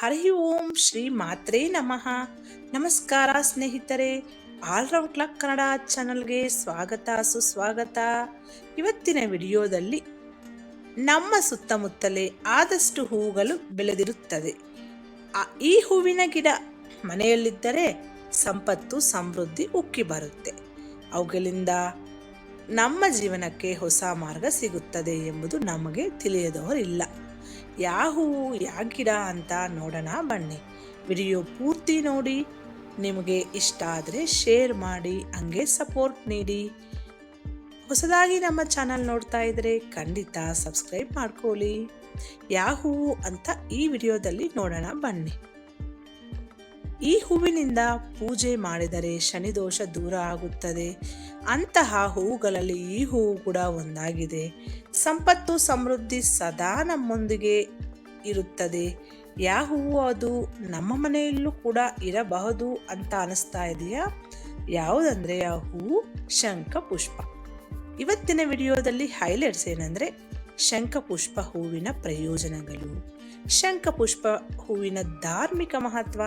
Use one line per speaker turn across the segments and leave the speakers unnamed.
ಹರಿ ಓಂ ಶ್ರೀ ಮಾತ್ರೇ ನಮಃ. ನಮಸ್ಕಾರ ಸ್ನೇಹಿತರೆ ಆಲ್ರೌಂಡ್ ಕ್ಲಾಕ್ ಕನ್ನಡ ಚಾನಲ್ಗೆ ಸ್ವಾಗತ, ಸುಸ್ವಾಗತ. ಇವತ್ತಿನ ವಿಡಿಯೋದಲ್ಲಿ ನಮ್ಮ ಸುತ್ತಮುತ್ತಲೇ ಆದಷ್ಟು ಹೂಗಳು ಬೆಳೆದಿರುತ್ತದೆ. ಈ ಹೂವಿನ ಗಿಡ ಮನೆಯಲ್ಲಿದ್ದರೆ ಸಂಪತ್ತು, ಸಮೃದ್ಧಿ ಉಕ್ಕಿ ಬರುತ್ತೆ. ಅವುಗಳಿಂದ ನಮ್ಮ ಜೀವನಕ್ಕೆ ಹೊಸ ಮಾರ್ಗ ಸಿಗುತ್ತದೆ ಎಂಬುದು ನಮಗೆ ತಿಳಿಯದವರಿಲ್ಲ. ಯಾವ ಹೂವು ಯಾವ ಗಿಡ ಅಂತ ನೋಡೋಣ ಬನ್ನಿ. ವಿಡಿಯೋ ಪೂರ್ತಿ ನೋಡಿ. ನಿಮಗೆ ಇಷ್ಟ ಆದರೆ ಶೇರ್ ಮಾಡಿ, ಹಂಗೆ ಸಪೋರ್ಟ್ ನೀಡಿ. ಹೊಸದಾಗಿ ನಮ್ಮ ಚಾನಲ್ ನೋಡ್ತಾ ಇದ್ರೆ ಖಂಡಿತ ಸಬ್ಸ್ಕ್ರೈಬ್ ಮಾಡ್ಕೊಳ್ಳಿ. ಯಾವ ಹೂವು ಅಂತ ಈ ವಿಡಿಯೋದಲ್ಲಿ ನೋಡೋಣ ಬನ್ನಿ. ಈ ಹೂವಿನಿಂದ ಪೂಜೆ ಮಾಡಿದರೆ ಶನಿದೋಷ ದೂರ ಆಗುತ್ತದೆ. ಅಂತಹ ಹೂವುಗಳಲ್ಲಿ ಈ ಹೂವು ಕೂಡ ಒಂದಾಗಿದೆ. ಸಂಪತ್ತು ಸಮೃದ್ಧಿ ಸದಾ ನಮ್ಮೊಂದಿಗೆ ಇರುತ್ತದೆ. ಯಾವ ಹೂವು ಅದು ನಮ್ಮ ಮನೆಯಲ್ಲೂ ಕೂಡ ಇರಬಹುದು ಅಂತ ಅನಿಸ್ತಾ ಇದೆಯಾ? ಯಾವುದಂದ್ರೆ ಆ ಹೂವು ಶಂಖ ಪುಷ್ಪ ಇವತ್ತಿನ ವಿಡಿಯೋದಲ್ಲಿ ಹೈಲೈಟ್ಸ್ ಏನಂದ್ರೆ ಶಂಖಪುಷ್ಪ ಹೂವಿನ ಪ್ರಯೋಜನಗಳು. ಶಂಖಪುಷ್ಪ ಹೂವಿನ ಧಾರ್ಮಿಕ ಮಹತ್ವ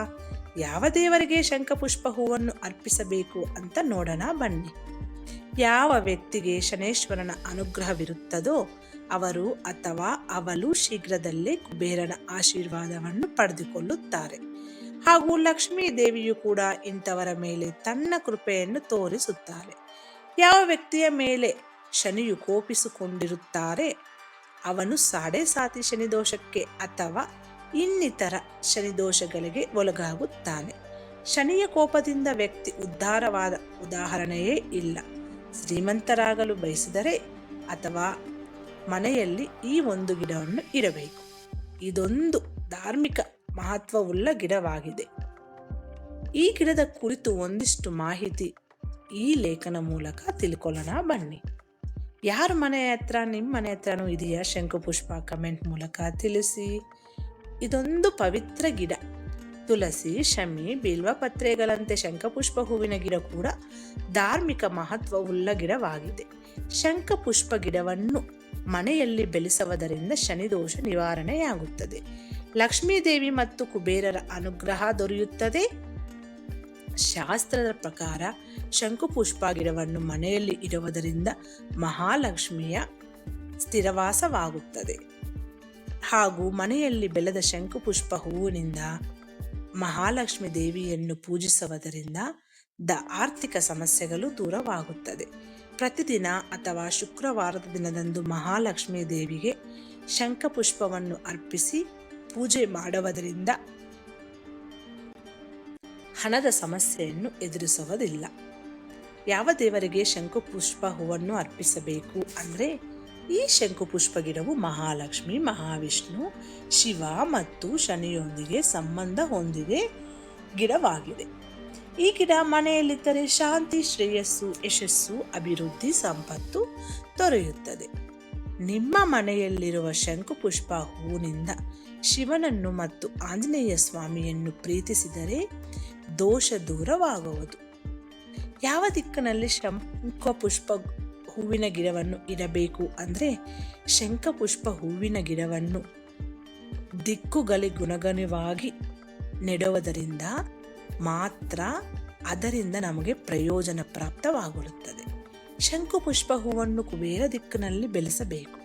ಯಾವ ದೇವರಿಗೆ ಶಂಖಪುಷ್ಪ ಹೂವನ್ನು ಅರ್ಪಿಸಬೇಕು ಅಂತ ನೋಡೋಣ ಬನ್ನಿ. ಯಾವ ವ್ಯಕ್ತಿಗೆ ಶನೇಶ್ವರನ ಅನುಗ್ರಹವಿರುತ್ತದೋ ಅವರು ಅಥವಾ ಅವಳು ಶೀಘ್ರದಲ್ಲೇ ಕುಬೇರನ ಆಶೀರ್ವಾದವನ್ನು ಪಡೆದುಕೊಳ್ಳುತ್ತಾರೆ. ಹಾಗೂ ಲಕ್ಷ್ಮೀ ದೇವಿಯು ಕೂಡ ಇಂಥವರ ಮೇಲೆ ತನ್ನ ಕೃಪೆಯನ್ನು ತೋರಿಸುತ್ತಾರೆ. ಯಾವ ವ್ಯಕ್ತಿಯ ಮೇಲೆ ಶನಿಯು ಕೋಪಿಸಿಕೊಂಡಿರುತ್ತಾರೆ, ಅವನು ಸಾಡೆ ಸಾತಿ ಶನಿದೋಷಕ್ಕೆ ಅಥವಾ ಇನ್ನಿತರ ಶನಿದೋಷಗಳಿಗೆ ಒಳಗಾಗುತ್ತಾನೆ. ಶನಿಯ ಕೋಪದಿಂದ ವ್ಯಕ್ತಿ ಉದ್ಧಾರವಾದ ಉದಾಹರಣೆಯೇ ಇಲ್ಲ. ಶ್ರೀಮಂತರಾಗಲು ಬಯಸಿದರೆ ಅಥವಾ ಮನೆಯಲ್ಲಿ ಈ ಒಂದು ಗಿಡವನ್ನು ಇಡಬೇಕು. ಇದೊಂದು ಧಾರ್ಮಿಕ ಮಹತ್ವವುಳ್ಳ ಗಿಡವಾಗಿದೆ. ಈ ಗಿಡದ ಕುರಿತು ಒಂದಿಷ್ಟು ಮಾಹಿತಿ ಈ ಲೇಖನ ಮೂಲಕ ತಿಳ್ಕೊಳ್ಳೋಣ ಬನ್ನಿ. ಯಾರ ಮನೆ ಹತ್ರ, ನಿಮ್ಮ ಮನೆ ಹತ್ರನೂ ಇದೆಯಾ? ಶಂಕುಪುಷ್ಪ ಕಮೆಂಟ್ ಮೂಲಕ ತಿಳಿಸಿ. ಇದೊಂದು ಪವಿತ್ರ ಗಿಡ. ತುಳಸಿ, ಶಮಿ, ಬಿಲ್ವ ಪತ್ರೆಗಳಂತೆ ಶಂಖಪುಷ್ಪ ಹೂವಿನ ಗಿಡ ಕೂಡ ಧಾರ್ಮಿಕ ಮಹತ್ವವುಳ್ಳ ಗಿಡವಾಗಿದೆ. ಶಂಖಪುಷ್ಪ ಗಿಡವನ್ನು ಮನೆಯಲ್ಲಿ ಬೆಳೆಸುವುದರಿಂದ ಶನಿದೋಷ ನಿವಾರಣೆಯಾಗುತ್ತದೆ. ಲಕ್ಷ್ಮೀದೇವಿ ಮತ್ತು ಕುಬೇರರ ಅನುಗ್ರಹ ದೊರೆಯುತ್ತದೆ. ಶಾಸ್ತ್ರದ ಪ್ರಕಾರ ಶಂಕುಪುಷ್ಪ ಗಿಡವನ್ನು ಮನೆಯಲ್ಲಿ ಇಡುವುದರಿಂದ ಮಹಾಲಕ್ಷ್ಮಿಯ ಸ್ಥಿರವಾಸವಾಗುತ್ತದೆ. ಹಾಗೂ ಮನೆಯಲ್ಲಿ ಬೆಳೆದ ಶಂಕುಪುಷ್ಪ ಹೂವಿನಿಂದ ಮಹಾಲಕ್ಷ್ಮಿ ದೇವಿಯನ್ನು ಪೂಜಿಸುವುದರಿಂದ ದ ಆರ್ಥಿಕ ಸಮಸ್ಯೆಗಳು ದೂರವಾಗುತ್ತದೆ. ಪ್ರತಿದಿನ ಅಥವಾ ಶುಕ್ರವಾರದ ದಿನದಂದು ಮಹಾಲಕ್ಷ್ಮಿ ದೇವಿಗೆ ಶಂಖಪುಷ್ಪವನ್ನು ಅರ್ಪಿಸಿ ಪೂಜೆ ಮಾಡುವುದರಿಂದ ಹಣದ ಸಮಸ್ಯೆಯನ್ನು ಎದುರಿಸುವುದಿಲ್ಲ. ಯಾವ ದೇವರಿಗೆ ಶಂಖಪುಷ್ಪ ಹೂವನ್ನು ಅರ್ಪಿಸಬೇಕು ಅಂದರೆ ಈ ಶಂಕುಪುಷ್ಪ ಗಿಡವು ಮಹಾಲಕ್ಷ್ಮಿ, ಮಹಾವಿಷ್ಣು, ಶಿವ ಮತ್ತು ಶನಿಯೊಂದಿಗೆ ಸಂಬಂಧ ಹೊಂದಿದೆ ಗಿಡವಾಗಿದೆ. ಈ ಗಿಡ ಮನೆಯಲ್ಲಿದ್ದರೆ ಶಾಂತಿ, ಶ್ರೇಯಸ್ಸು, ಯಶಸ್ಸು, ಅಭಿವೃದ್ಧಿ, ಸಂಪತ್ತು ದೊರೆಯುತ್ತದೆ. ನಿಮ್ಮ ಮನೆಯಲ್ಲಿರುವ ಶಂಕುಪುಷ್ಪ ಹೂವಿನಿಂದ ಶಿವನನ್ನು ಮತ್ತು ಆಂಜನೇಯ ಸ್ವಾಮಿಯನ್ನು ಪ್ರೀತಿಸಿದರೆ ದೋಷ ದೂರವಾಗುವುದು. ಯಾವ ದಿಕ್ಕಿನಲ್ಲಿ ಶಂಖಪುಷ್ಪ ಹೂವಿನ ಗಿಡವನ್ನು ಇಡಬೇಕು ಅಂದರೆ ಶಂಖಪುಷ್ಪ ಹೂವಿನ ಗಿಡವನ್ನು ದಿಕ್ಕುಗಳಿಗುಣಗಣವಾಗಿ ನೆಡುವುದರಿಂದ ಮಾತ್ರ ಅದರಿಂದ ನಮಗೆ ಪ್ರಯೋಜನ ಪ್ರಾಪ್ತವಾಗುತ್ತದೆ ಶಂಕುಪುಷ್ಪ ಹೂವನ್ನು ಕುಬೇರ ದಿಕ್ಕಿನಲ್ಲಿ ಬೆಳೆಸಬೇಕು.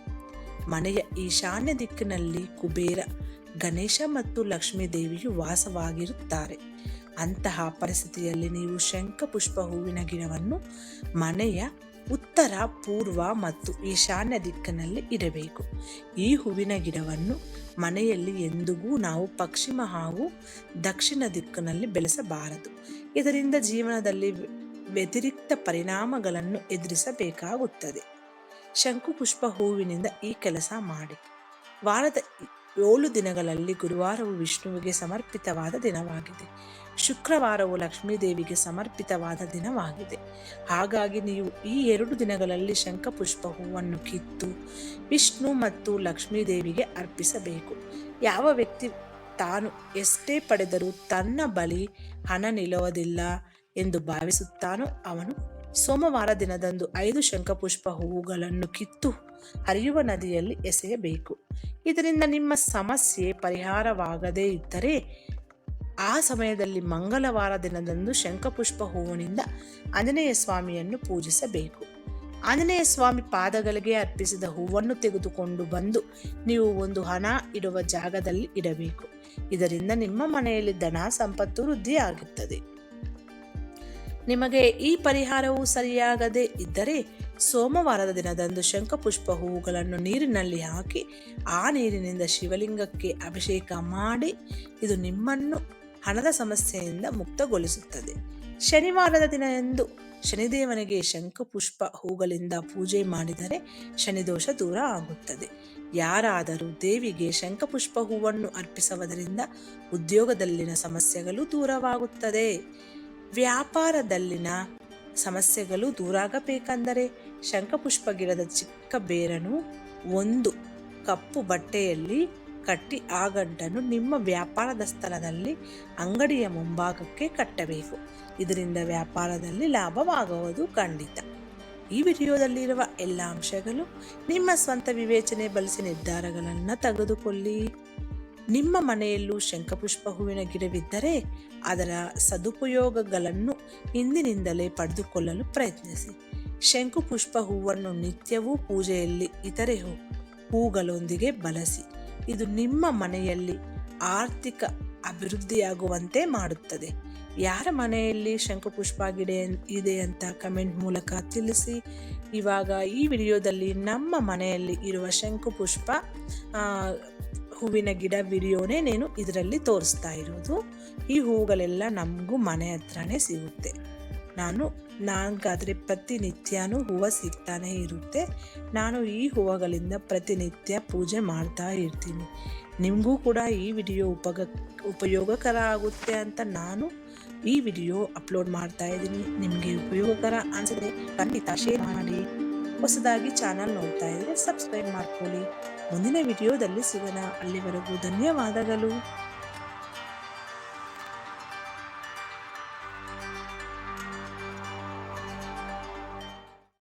ಮನೆಯ ಈಶಾನ್ಯ ದಿಕ್ಕಿನಲ್ಲಿ ಕುಬೇರ, ಗಣೇಶ ಮತ್ತು ಲಕ್ಷ್ಮೀ ದೇವಿಯು ವಾಸವಾಗಿರುತ್ತಾರೆ. ಅಂತಹ ಪರಿಸ್ಥಿತಿಯಲ್ಲಿ ನೀವು ಶಂಖಪುಷ್ಪ ಹೂವಿನ ಗಿಡವನ್ನು ಮನೆಯ ಉತ್ತರ, ಪೂರ್ವ ಮತ್ತು ಈಶಾನ್ಯ ದಿಕ್ಕಿನಲ್ಲಿ ಇರಬೇಕು. ಈ ಹೂವಿನ ಗಿಡವನ್ನು ಮನೆಯಲ್ಲಿ ಎಂದಿಗೂ ನಾವು ಪಶ್ಚಿಮ ಹಾಗೂ ದಕ್ಷಿಣ ದಿಕ್ಕಿನಲ್ಲಿ ಬೆಳೆಸಬಾರದು. ಇದರಿಂದ ಜೀವನದಲ್ಲಿ ವ್ಯತಿರಿಕ್ತ ಪರಿಣಾಮಗಳನ್ನು ಎದುರಿಸಬೇಕಾಗುತ್ತದೆ. ಶಂಕುಪುಷ್ಪ ಹೂವಿನಿಂದ ಈ ಕೆಲಸ ಮಾಡಿ. ವಾರದ ಏಳು ದಿನಗಳಲ್ಲಿ ಗುರುವಾರವು ವಿಷ್ಣುವಿಗೆ ಸಮರ್ಪಿತವಾದ ದಿನವಾಗಿದೆ. ಶುಕ್ರವಾರವು ಲಕ್ಷ್ಮೀದೇವಿಗೆ ಸಮರ್ಪಿತವಾದ ದಿನವಾಗಿದೆ. ಹಾಗಾಗಿ ನೀವು ಈ ಎರಡು ದಿನಗಳಲ್ಲಿ ಶಂಖಪುಷ್ಪ ಹೂವನ್ನು ಕಿತ್ತು ವಿಷ್ಣು ಮತ್ತು ಲಕ್ಷ್ಮೀದೇವಿಗೆ ಅರ್ಪಿಸಬೇಕು. ಯಾವ ವ್ಯಕ್ತಿ ತಾನು ಎಷ್ಟೇ ಪಡೆದರೂ ತನ್ನ ಬಳಿ ಹಣ ನಿಲ್ಲುವುದಿಲ್ಲ ಎಂದು ಭಾವಿಸುತ್ತಾನೋ ಅವನು ಸೋಮವಾರ ದಿನದಂದು ಐದು ಶಂಖಪುಷ್ಪ ಹೂವುಗಳನ್ನು ಕಿತ್ತು ಹರಿಯುವ ನದಿಯಲ್ಲಿ ಎಸೆಯಬೇಕು. ಇದರಿಂದ ನಿಮ್ಮ ಸಮಸ್ಯೆ ಪರಿಹಾರವಾಗದೇ ಇದ್ದರೆ ಆ ಸಮಯದಲ್ಲಿ ಮಂಗಳವಾರ ದಿನದಂದು ಶಂಖಪುಷ್ಪ ಹೂವಿನಿಂದ ಆಂಜನೇಯ ಸ್ವಾಮಿಯನ್ನು ಪೂಜಿಸಬೇಕು. ಆಂಜನೇಯ ಸ್ವಾಮಿ ಪಾದಗಳಿಗೆ ಅರ್ಪಿಸಿದ ಹೂವನ್ನು ತೆಗೆದುಕೊಂಡು ಬಂದು ನೀವು ಒಂದು ಹಣ ಇಡುವ ಜಾಗದಲ್ಲಿ ಇಡಬೇಕು. ಇದರಿಂದ ನಿಮ್ಮ ಮನೆಯಲ್ಲಿ ಧನ ಸಂಪತ್ತು ವೃದ್ಧಿಯಾಗುತ್ತದೆ. ನಿಮಗೆ ಈ ಪರಿಹಾರವು ಸರಿಯಾಗದೇ ಇದ್ದರೆ ಸೋಮವಾರದ ದಿನದಂದು ಶಂಖಪುಷ್ಪ ಹೂವುಗಳನ್ನು ನೀರಿನಲ್ಲಿ ಹಾಕಿ, ಆ ನೀರಿನಿಂದ ಶಿವಲಿಂಗಕ್ಕೆ ಅಭಿಷೇಕ ಮಾಡಿ ಇದು ನಿಮ್ಮನ್ನು ಹಣದ ಸಮಸ್ಯೆಯಿಂದ ಮುಕ್ತಗೊಳಿಸುತ್ತದೆ. ಶನಿವಾರದ ದಿನ ಎಂದು ಶನಿದೇವನಿಗೆ ಶಂಖಪುಷ್ಪ ಹೂಗಳಿಂದ ಪೂಜೆ ಮಾಡಿದರೆ ಶನಿದೋಷ ದೂರ ಆಗುತ್ತದೆ. ಯಾರಾದರೂ ದೇವಿಗೆ ಶಂಖಪುಷ್ಪ ಹೂವನ್ನು ಅರ್ಪಿಸುವುದರಿಂದ ಉದ್ಯೋಗದಲ್ಲಿನ ಸಮಸ್ಯೆಗಳು ದೂರವಾಗುತ್ತದೆ. ವ್ಯಾಪಾರದಲ್ಲಿನ ಸಮಸ್ಯೆಗಳು ದೂರಾಗಬೇಕೆಂದರೆ ಶಂಖಪುಷ್ಪ ಗಿಡದ ಚಿಕ್ಕ ಬೇರನ್ನು ಒಂದು ಕಪ್ಪು ಬಟ್ಟೆಯಲ್ಲಿ ಕಟ್ಟಿ ಆ ಗಂಟನ್ನು ನಿಮ್ಮ ವ್ಯಾಪಾರದ ಸ್ಥಳದಲ್ಲಿ ಅಂಗಡಿಯ ಮುಂಭಾಗಕ್ಕೆ ಕಟ್ಟಬೇಕು. ಇದರಿಂದ ವ್ಯಾಪಾರದಲ್ಲಿ ಲಾಭವಾಗುವುದು ಖಂಡಿತ. ಈ ವಿಡಿಯೋದಲ್ಲಿರುವ ಎಲ್ಲ ಅಂಶಗಳು ನಿಮ್ಮ ಸ್ವಂತ ವಿವೇಚನೆ ಬಳಸಿ ನಿರ್ಧಾರಗಳನ್ನು ತೆಗೆದುಕೊಳ್ಳಿ. ನಿಮ್ಮ ಮನೆಯಲ್ಲೂ ಶಂಖಪುಷ್ಪ ಹೂವಿನ ಗಿಡವಿದ್ದರೆ ಅದರ ಸದುಪಯೋಗಗಳನ್ನು ಇಂದಿನಿಂದಲೇ ಪಡೆದುಕೊಳ್ಳಲು ಪ್ರಯತ್ನಿಸಿ. ಶಂಖುಪುಷ್ಪ ಹೂವನ್ನು ನಿತ್ಯವೂ ಪೂಜೆಯಲ್ಲಿ ಇತರೆ ಹೂಗಳೊಂದಿಗೆ ಬಳಸಿ, ಇದು ನಿಮ್ಮ ಮನೆಯಲ್ಲಿ ಆರ್ಥಿಕ ಅಭಿವೃದ್ಧಿಯಾಗುವಂತೆ ಮಾಡುತ್ತದೆ. ಯಾರ ಮನೆಯಲ್ಲಿ ಶಂಕುಪುಷ್ಪ ಗಿಡ ಇದೆ ಅಂತ ಕಮೆಂಟ್ ಮೂಲಕ ತಿಳಿಸಿ. ಇವಾಗ ಈ ವಿಡಿಯೋದಲ್ಲಿ ನಮ್ಮ ಮನೆಯಲ್ಲಿ ಇರುವ ಶಂಕುಪುಷ್ಪ ಹೂವಿನ ಗಿಡ ವಿಡಿಯೋನೇ ನೀನು ಇದರಲ್ಲಿ ತೋರಿಸ್ತಾ ಇರೋದು. ಈ ಹೂಗಳೆಲ್ಲ ನಮಗೂ ಮನೆ ಹತ್ರನೇ ಸಿಗುತ್ತೆ. ನಾನು ನನಗಾದರೆ ಪ್ರತಿನಿತ್ಯನೂ ಹೂವು ಸಿಗ್ತಾನೆ ಇರುತ್ತೆ. ನಾನು ಈ ಹೂವುಗಳಿಂದ ಪ್ರತಿನಿತ್ಯ ಪೂಜೆ ಮಾಡ್ತಾ ಇರ್ತೀನಿ. ನಿಮಗೂ ಕೂಡ ಈ ವಿಡಿಯೋ ಉಪಗ ಉಪಯೋಗಕರ ಆಗುತ್ತೆ ಅಂತ ನಾನು ಈ ವಿಡಿಯೋ ಅಪ್ಲೋಡ್ ಮಾಡ್ತಾ ಇದ್ದೀನಿ. ನಿಮಗೆ ಉಪಯೋಗಕರ ಅನಿಸಿದ್ರೆ ಖಂಡಿತ ಶೇರ್ ಮಾಡಿ. ಹೊಸದಾಗಿ ಚಾನಲ್ ನೋಡ್ತಾ ಇದ್ರೆ ಸಬ್ಸ್ಕ್ರೈಬ್ ಮಾಡ್ಕೊಳ್ಳಿ. ಮುಂದಿನ ವಿಡಿಯೋದಲ್ಲಿ ಸಿಗೋಣ. ಅಲ್ಲಿವರೆಗೂ ಧನ್ಯವಾದಗಳು.